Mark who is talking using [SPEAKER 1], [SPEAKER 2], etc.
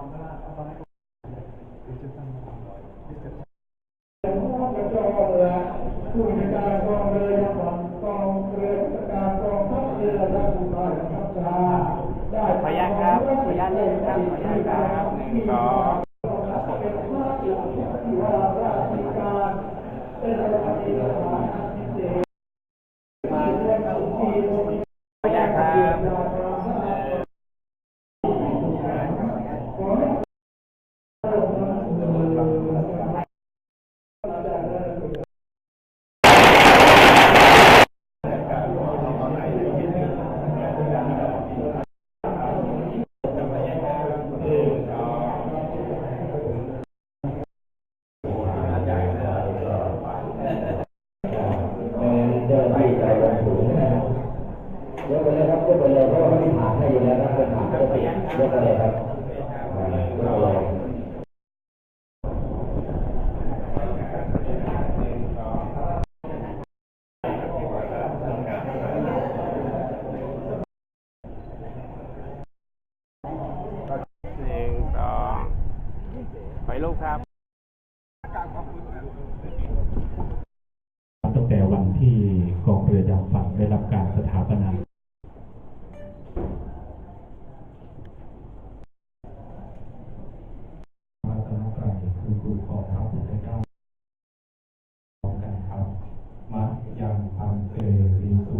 [SPEAKER 1] ขออนุญาตครับ ขออนุญาตเลยครับ ขออนุญาตครับหนึ่งสอง
[SPEAKER 2] เป็นพระเจ้าที่ เจ้า
[SPEAKER 3] ที่ใจลงสูงนะครับยกไปเลยครับยกไปเลยเพราะว่าไม่ผ่านให้อยู่แล้วนะเป็นผ่านปกติยกไปเลยครับอ่ายกไปเลย
[SPEAKER 1] หนึ่งสองไปลูกครับ
[SPEAKER 4] ตั้งแต่วัน ที่กองเรือยามฝั่งได้รับการสถาปนามาตนาไกรคือครูของพระพุทธเจ้าพร้อ